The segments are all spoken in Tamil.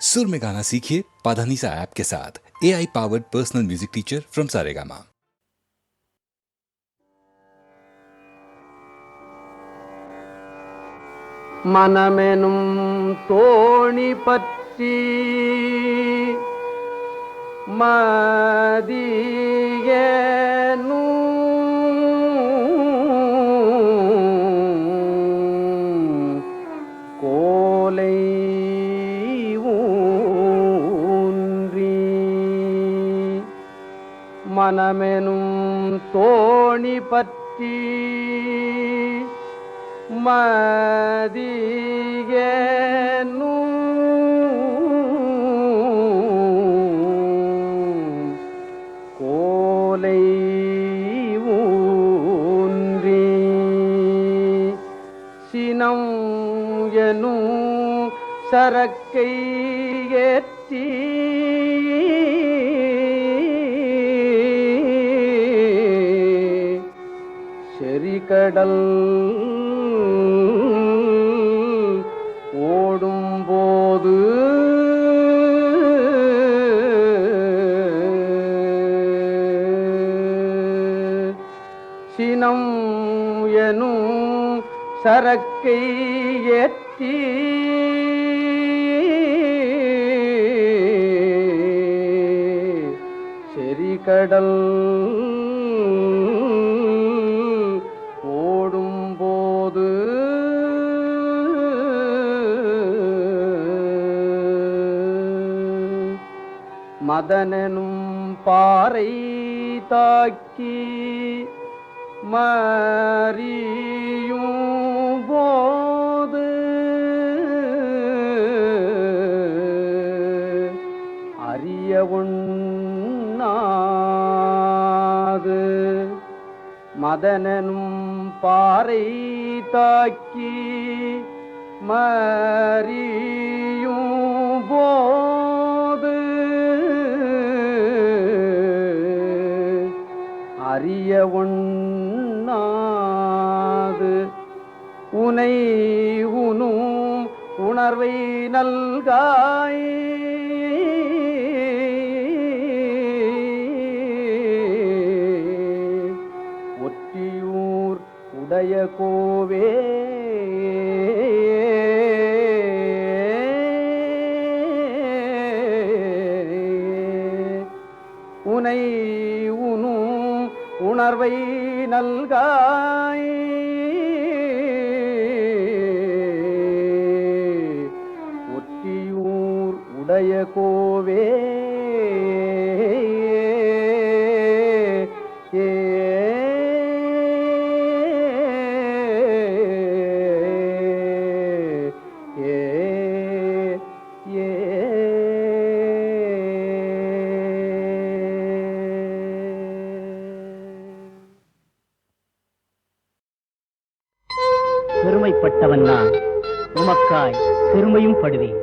सुर में गाना सीखिए पाधानीसा ऐप के साथ A I powered personal music teacher from Saregama மனமெனும் தோணி பற்றி மதியனு மனமெனும் தோணி பற்றி மதியனு கோலை ஊன்றி சினம் எனும் சரக்கை ஏற்றி செறிகடல் ஓடும்போது சினம் எனும் சரக்கை ஏற்றி செறிகடல் மதனனும் பாறை தாக்கி மறியும் போது அறிய உண்ணாது. மதனனும் பாறை தாக்கி மறியும் போ அறிய ஒண்ணாது உனை உனும் உணர்வை நல்காய். ஒற்றியூர் உடைய கோவே. உனை உணர்வை நல்காய். ஒற்றியூர் உடைய கோவே. நான் உமக்காய் பெருமையும் படுவேன்.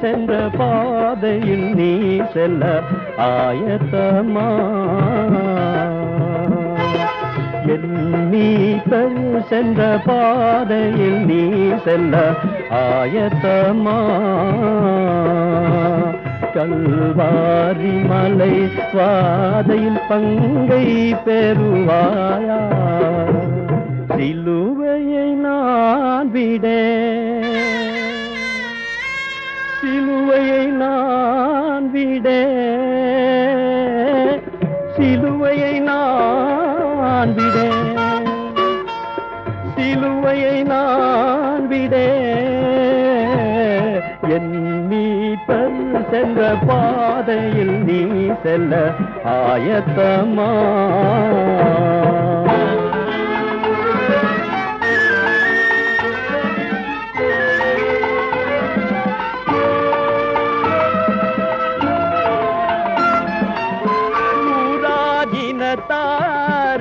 சென்ற பாதையில் நீ செல்ல ஆயத்தமா. நீ பெரு சென்ற பாதையில் நீ செல்ல ஆயத்தமா? கல்வாரி மலை பாதையில் பங்கை பெறுவாயா? சென்ற பாதையில் நீ செல்ல ஆயத்தமா?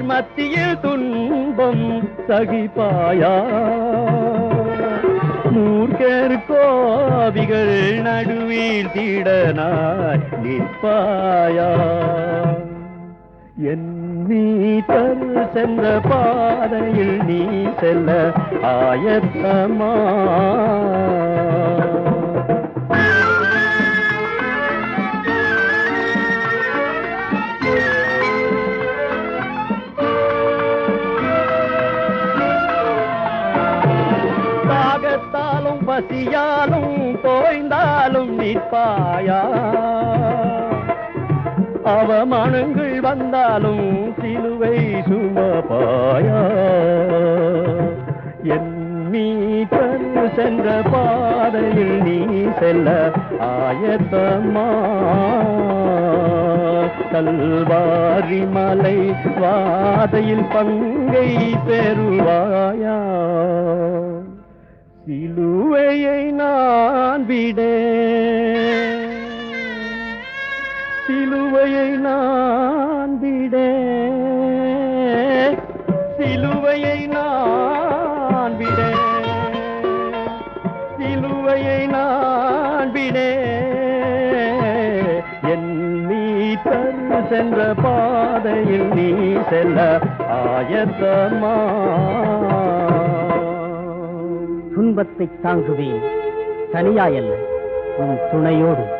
மத்தியில் துன்பம் சகிப்பாயா? நூறு நடுவில் திடனாய் நிற்பாயா? என் மீட்டர் சென்ற பாதையில் நீ செல்ல ஆயத்தமா? பசியாலும் தோய்ந்தாலும் நிற்பாயா? அவமானங்கள் வந்தாலும் சிலுவை சுமபாயா என் மீட்டர் சென்ற பாதையில் நீ செல்ல ஆயத்தமா? கல்வாரி மலை வாதையில் பங்கை பெறுவாயா? சிலுவையை நான் விட சிலுவையை நான் விட சிலுவையை நான் விட சிலுவையை நான் விட என் நீ தரு சென்ற பாதையில் நீ செல்ல ஆயத்தமா. துன்பத்தை தாங்குவேன். தனியாயல்ல உன் துணையோடு.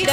ஹரிர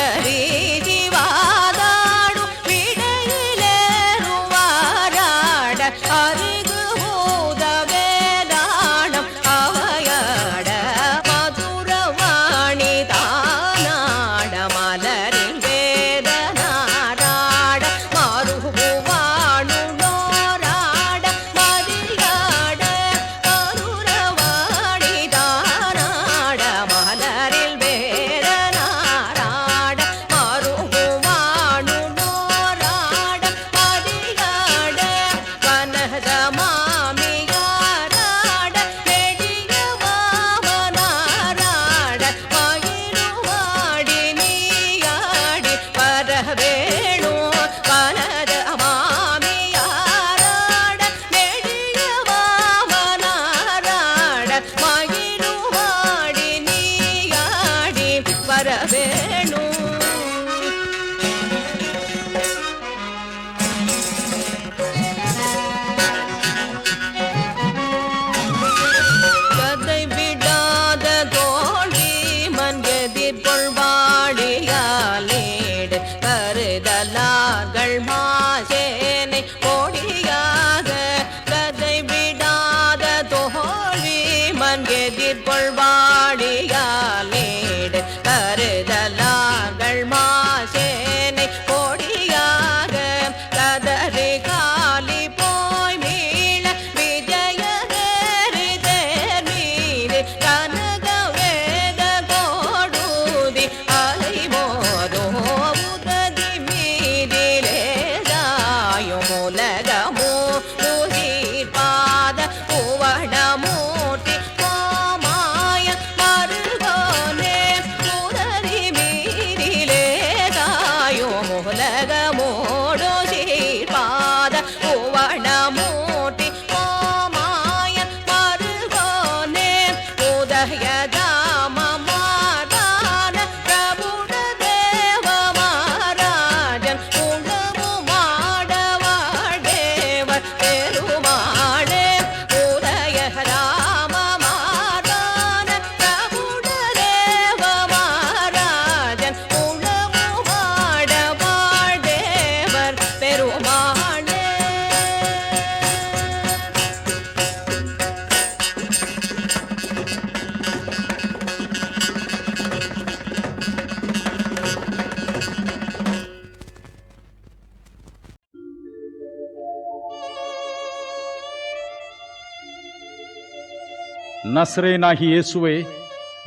நசரேனாகி இயேசுவே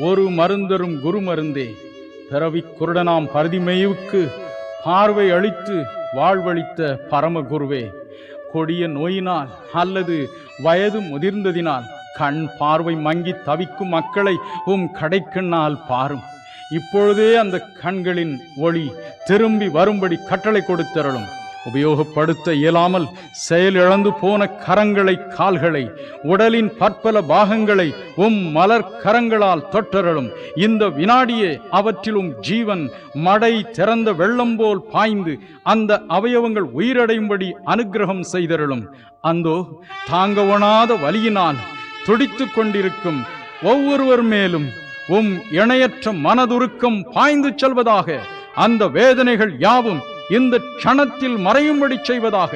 ஒரு மருந்தரும் குரு மருந்தே பிறவி குருடனாம் பரதிமேயுக்கு பார்வை அளித்து வாழ்வழித்த பரம குருவே கொடிய நோயினால் அல்லது வயது முதிர்ந்ததினால் கண் பார்வை மங்கி தவிக்கும் மக்களை உம் கடைக்கண்ணால் பாரும். இப்பொழுதே அந்த கண்களின் ஒளி திரும்பி வரும்படி கட்டளை கொடுத்தருளும். உபயோகப்படுத்த இயலாமல் செயலிழந்து போன கரங்களை கால்களை உடலின் பற்பல பாகங்களை உம் மலர் கரங்களால் தொட்டருளும் இந்த வினாடியே அவற்றிலும் ஜீவன் மடை திறந்த வெள்ளம் போல் பாய்ந்து அந்த அவயவங்கள் உயிரடையும்படி அனுக்கிரகம் செய்தருளும். அந்தோ தாங்க ஒணாத வலியினால் கொண்டிருக்கும் ஒவ்வொருவர் மேலும் உம் இணையற்ற மனதுருக்கம் பாய்ந்து செல்வதாக அந்த வேதனைகள் யாவும் இந்த க்ஷணத்தில் மறையும்படி செய்வதாக.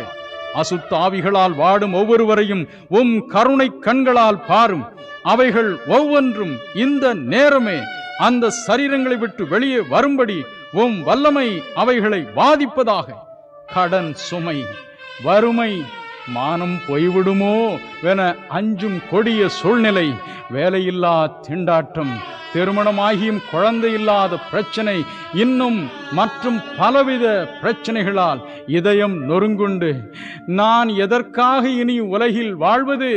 அசுத்த ஆவிகளால் வாடும் ஒவ்வொருவரையும் உம் கருணை கண்களால் பாரும். அவைகள் ஒவ்வொன்றும் இந்த நேரமே அந்த சரீரங்களை விட்டு வெளியே வரும்படி உம் வல்லமை அவைகளை பாதிப்பதாக கடன் சுமை வறுமை மானம் போய்விடுமோ? என அஞ்சும் கொடிய சூழ்நிலை வேலையில்லா திண்டாட்டம் திருமணமாகியும் குழந்தை இல்லாத பிரச்சனை இன்னும் மற்றும் பலவித பிரச்சனைகளால் இதயம் நொறுங்குண்டு. நான் எதற்காக இனி உலகில் வாழ்வது?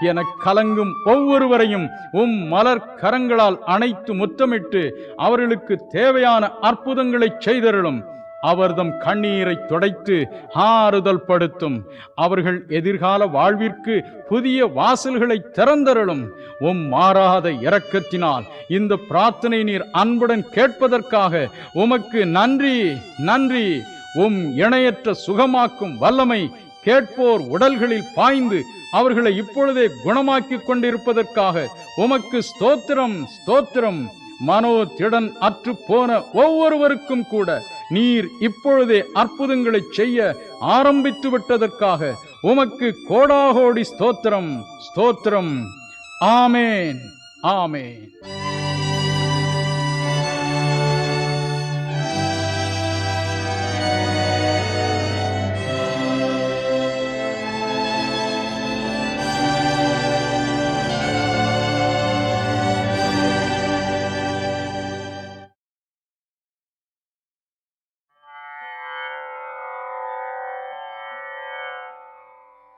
என கலங்கும் ஒவ்வொருவரையும் உம் மலர் கரங்களால் அணைத்து முத்தமிட்டு அவர்களுக்கு தேவையான அற்புதங்களை செய்தருளும். அவர்தம் கண்ணீரை துடைத்து ஆறுதல் படுத்தும். அவர்கள் எதிர்கால வாழ்விற்கு புதிய வாசல்களை திறந்தருளும். உம் மாறாத இரக்கத்தினால் இந்த பிரார்த்தனை நீர் அன்புடன் கேட்பதற்காக உமக்கு நன்றி நன்றி. உம் இணையற்ற சுகமாக்கும் வல்லமை கேட்போர் உடல்களில் பாய்ந்து அவர்களை இப்பொழுதே குணமாக்கிக் கொண்டிருப்பதற்காக உமக்கு ஸ்தோத்திரம் ஸ்தோத்திரம். மனோ திடன் அற்று போன ஒவ்வொருவருக்கும் கூட நீர் இப்பொழுதே அற்புதங்களை செய்ய ஆரம்பித்து விட்டதற்காக உமக்கு கோடாகோடி ஸ்தோத்திரம் ஸ்தோத்திரம். ஆமேன் ஆமேன்.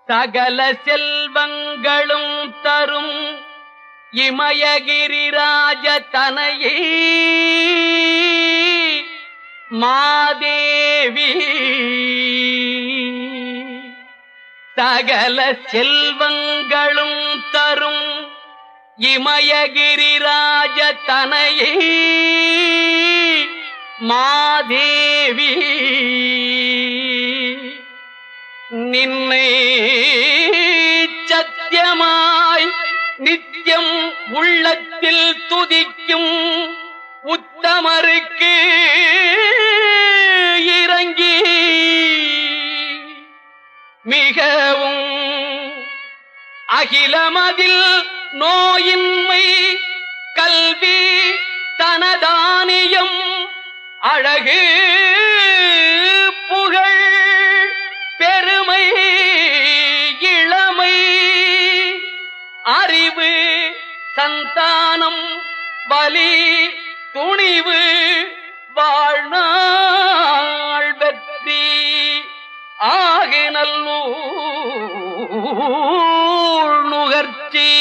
சகல செல்வங்களும் தரும் இமயகிரிராஜ தனையே. மாதேவி சகல செல்வங்களும் தரும் இமயகிரிராஜ தனையே. மாதேவி நின்னை சத்தியமாய் நித்தியம் உள்ளத்தில் துதிக்கும் உத்தமருக்கு இறங்கி மிகவும் அகிலமதில் நோயின்மை கல்வி தனதானியம் அழகு சந்தானம் பலி துணிவு வாழ்நாள் வெற்றி. ஆகி நல்லூர் நுகர்ச்சி.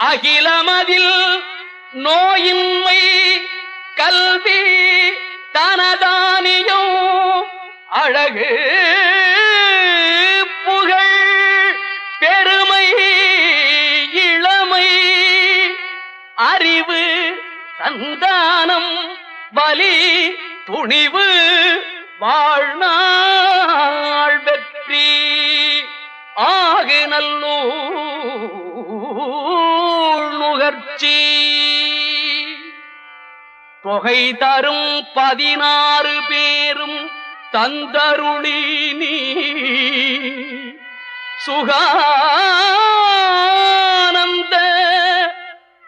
அகிலமதில் நோயின்மை கல்வி தனதானியம் அழகு. சந்தானம் வலி துணிவு வாழ்நாள் வெற்றி. ஆகு நல்லூர் நுகர்ச்சி. தொகை தரும் பதினாறு பேரும் தந்தருளி நீ. சுகானந்த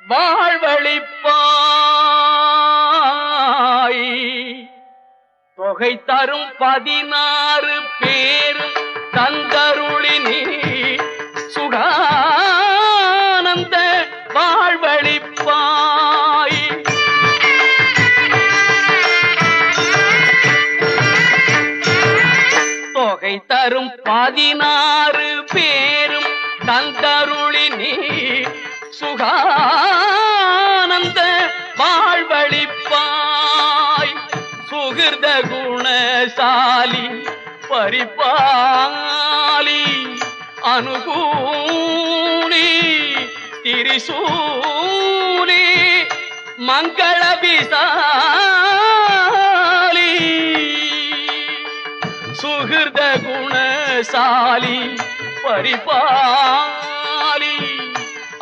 வாழ்வழிப்பு தொகை தரும் பதினாறு சுகிர்த குணசாலி பரிபாலி அனுகூலி திரிசூலி மங்களபிசாலி சுகிர்த குணசாலி பரிபாலி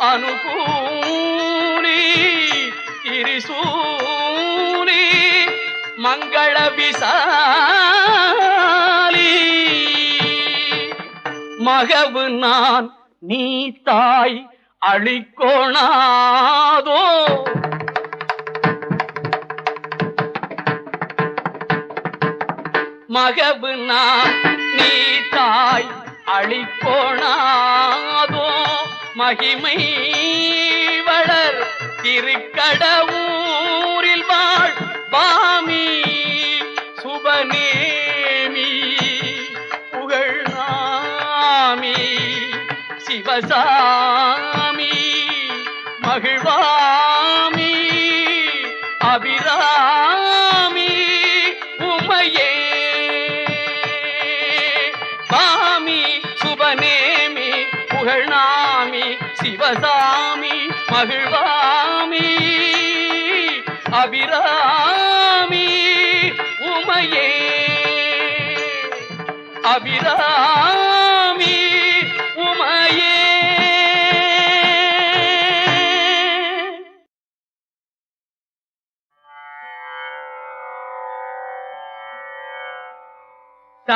அனுகூ மங்கள விசாலி. மகவு நான் நீ தாய் அழிக்கோணாதோ. மகவு நான் நீ தாய் அழிக்கோணாதோ. மகிமை வளர் திருக்கடவூரில் வாழ் பாமி சாமி மகிழ்வாமி அபிராமி உமையே. சாமி சுபநேமி புகழ்நாமி சிவசாமி மகிழ்வாமி அபிராமி உமையே. அபிராமி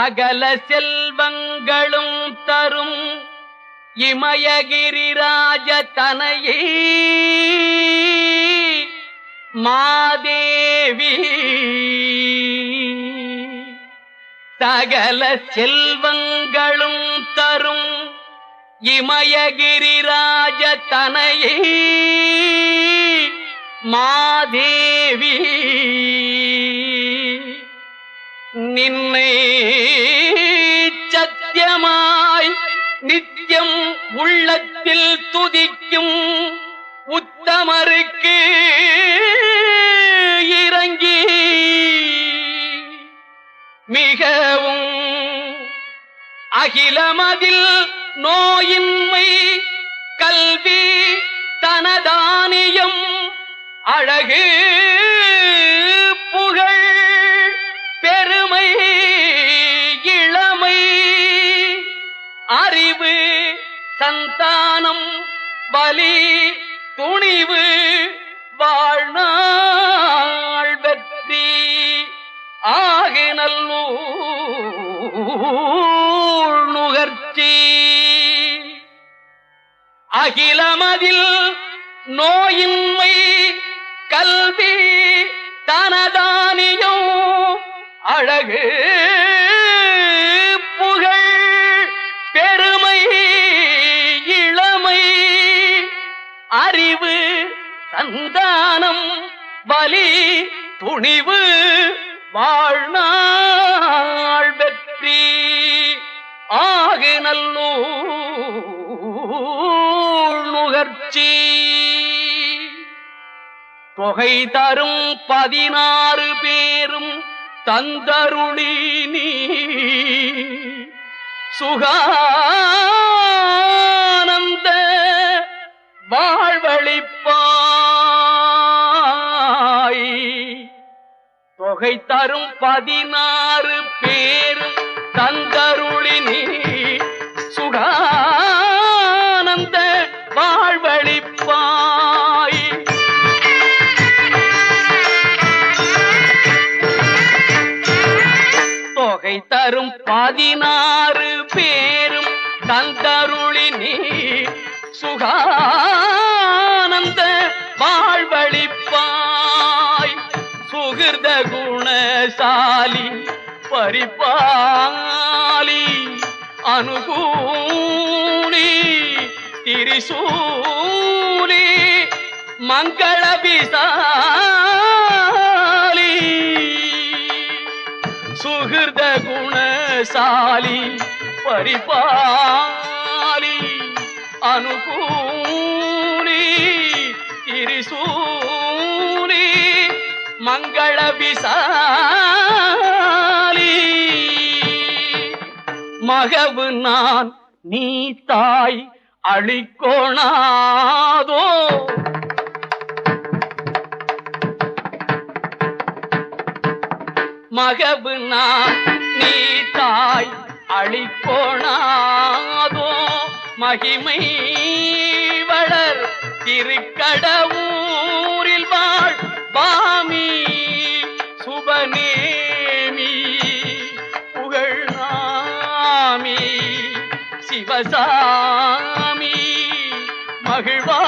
சகல செல்வங்களும் தரும் இமயகிரிராஜ தனையே. மாதேவி சகல செல்வங்களும் தரும் இமயகிரிராஜ தனையே. மாதேவி நின்னை சத்தியமாய் நித்தியம் உள்ளத்தில் துதிக்கும் உத்தமருக்கு இறங்கி மிகவும் அகிலமதில் நோயின்மை கல்வி தனதானியம் அழகு அகிலமதில் நோயின்மை கல்வி தனதானியம் அழகு புகழ் பெருமை இளமை அறிவு சந்தானம் பலி துணிவு வாழ்நாள் வெற்றி. ஆகு நல்லூர் நுகர்ச்சி தொகை தரும் பதினாறு பேரும் தந்தருளி நீ. சுகானந்த வாழ்வழிப்பாய். தொகை தரும் பதினாறு பேர் பதினாறு பேரும் தந்தருளி நீ சுகானந்த வாழ்வழிப்பாய். சுகிர்த குணசாலி பரிபாலி அனுகூலி திரிசூலி மங்களபிசா சுகிர்த பரிபாலி அனுகூலி திரிசூலி மங்கள விசாலி. மகவு நான் நீ தாய் அழிக்கோணாதோ? மகவு நான் நீ தாய் அழிப்போனாதோ மகிமை வளர் திருக்கடவூரில் வாழ் பாமி சுபநேமி புகழ்நாமி சிவசாமி மகிழ்வா